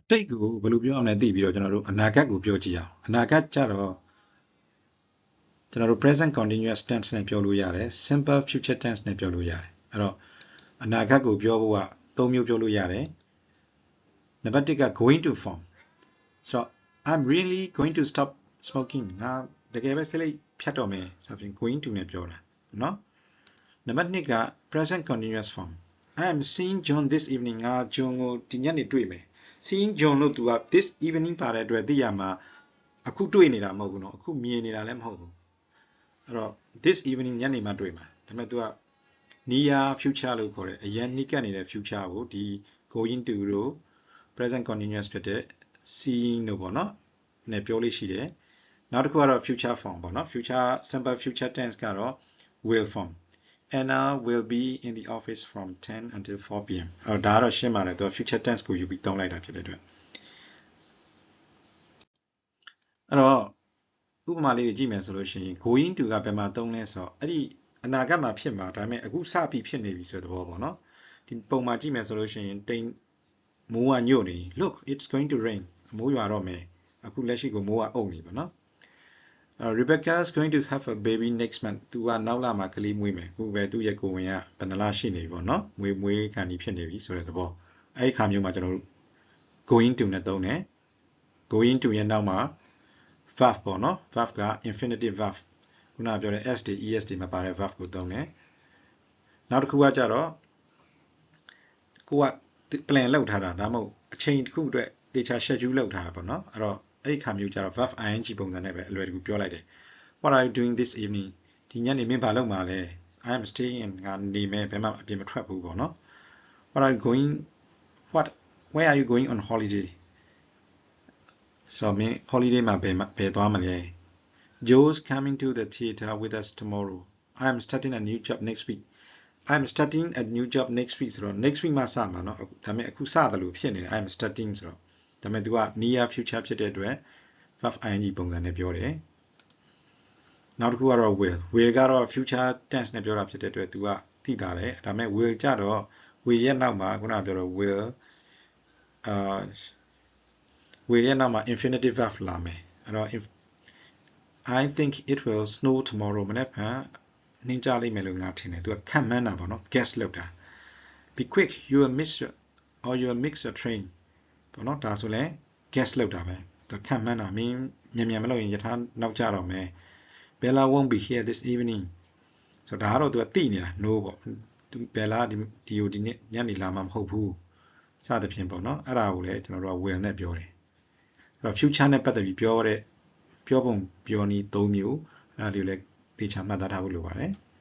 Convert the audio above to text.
အတိတ်ကိုဘယ်လိုပြောရမလဲသိပြီးတော့ကျွန်တော်တို့အနာဂတ်ကိုပြောကြည့်အောင်အနာဂတ်ကြတော့ကျွန်တော်တို့ present continuous tense နဲ့ပြောလို့ရတယ် simple future tense နဲ့ပြောလို့ရတယ်အဲ့တော့အနာဂတ်ကိုပြောဖို့ကသုံးမျိုးပြောလို့ရတယ်နံပါတ်1က going to form ဆိုတော့ I'm really going to stop smoking ငါတကယ်ပဲစိတ်လိုက်ဖြတ်တော့မယ်ဆိုပြီး going to နဲ့ပြောတာเนาะနံပါတ်2က present continuous form I am seeing John this evening ငါ John ကိုဒီညနေတွေ့မယ် seeing John လို့သူက this evening ပါတဲ့အတွက်သိရမှာအခုတွေ့နေတာမဟုတ်ဘူးเนาะအခုမြင်နေတာလည်းမဟုတ်ဘူးအဲ့တော့ this evening ညနေမှတွေ့မှာဒါပေမဲ့ तू က near future လို့ခေါ်တယ်အရင်နီးကပ်နေတဲ့ future ကိုဒီ going to တို့ present continuous ဖြစ်တဲ့ seeing တို့ပေါ့နော်နဲ့ပြောလို့ရှိတယ်နောက်တစ်ခုကတော့ future form ပေါ့နော် future simple future tense ကတော့ will form Anna will be in the office from 10 until 4 p.m. အဲ့တော့ဒါကတော့ရှင်းပါတယ်သူ future tense ကိုယူပြီးသုံးလိုက်တာဖြစ်တဲ့အတွက်အဲ့တော့ဥပမာလေးတွေကြည့်မယ်ဆိုလို့ရှိရင် going to ကဘယ်မှာသုံးလဲဆိုတော့အဲ့ဒီအနာဂတ်မှာဖြစ်မှာဒါပေမဲ့အခုစပြီးဖြစ်နေပြီဆိုတဲ့သဘောပေါ့နော်ဒီပုံမှာကြည့်မယ်ဆိုလို့ရှိရင်တိမ်မိုးကညို့နေ look it's going to rain မိုးရွာတော့မယ်အခုလက်ရှိကိုမိုးကအုပ်နေပါနော်အဲ Rebecca is going to have a baby next month သူကနောက်လာမှာကလေးမွေးမယ်အခုပဲသူ့ရဲ့ကိုဝင်ကဘယ်နှလရှိနေပြီပေါ့နော်မွေးမွေးခံဒီဖြစ်နေပြီဆိုတဲ့သဘောအဲ့ဒီခါမျိုးမှာကျွန်တော်တို့ going to နဲ့သုံးတယ် going to ရဲ့နောက်မှာ verb ပေါ့နော် verb က infinitive verb ခုနပြောတဲ့ s တွေ es တွေမှာပါတဲ့ verb ကိုသုံးတယ်နောက်တစ်ခုကကြတော့ကိုက plan လောက်ထားတာဒါမှမဟုတ်အချိန်တစ်ခုအတွက် data schedule လောက်ထားတာပေါ့နော်အဲ့တော့ အဲ့ဒီခါမျိုးကြတော့ verb ing ပုံစံနဲ့ပဲအလွယ်တကူပြောလိုက်တယ် what are you doing this evening ဒီညနေမင်းဘာလုပ်မှာလဲ I am staying in ငါနေမယ်ဘယ်မှအပြင်မထွက်ဘူးပေါ့နော် what are you going what where are you going on holiday ဆိုတော့မင်း holiday မှာဘယ်ဘယ်သွားမလဲ Joe's coming to the theater with us tomorrow I am starting a new job next week I am starting a new job next week ဆိုတော့ next week မှာစမှာเนาะဒါပေမဲ့အခုစတယ်လို့ဖြစ်နေတယ် I am starting ဆိုတော့ ဒါပေမဲ့ तू က near future ဖြစ်တဲ့အတွက် verb ing ပုံစံနဲ့ပြောတယ်နောက်တစ်ခုကတော့ will will ကတော့ future tense နဲ့ပြောတာဖြစ်တဲ့အတွက် तू ကသိတာတယ်ဒါပေမဲ့ will ကြတော့ will ရဲ့နောက်မှာခုနကပြောတော့ will အာ will ရဲ့နောက်မှာ infinitive verb လာမယ်အဲ့တော့ I think it will snow tomorrow မနေ့ကနှင်းကြလိမ့်မယ်လို့ငါထင်တယ်သူကခံမှန်းတာပေါ့နော် guess လုပ်တာ be quick you will miss your or you will mix your train ပေါ့နော်ဒါဆိုလဲ guess လုပ်တာပဲသူခံမှန်းတာမင်းမြန်မြန်မလုပ်ရင်ယထာနောက်ကြတော့မယ် Bella won't be here this evening ဆိုတော့ဒါကတော့သူကသိနေတာ no ပေါ့သူ Bella ဒီဒီကိုဒီနေ့ညနေလာမှာမဟုတ်ဘူးစသဖြင့်ပေါ့နော်အဲ့ဒါကိုလည်းကျွန်တော်တို့က will နဲ့ပြောတယ်အဲ့တော့ future နဲ့ပတ်သက်ပြီးပြောတဲ့ပြောပုံပြောနည်း၃မျိုးအဲ့ဒါလေးကိုလည်းသေချာမှတ်သားထားဖို့လိုပါတယ်။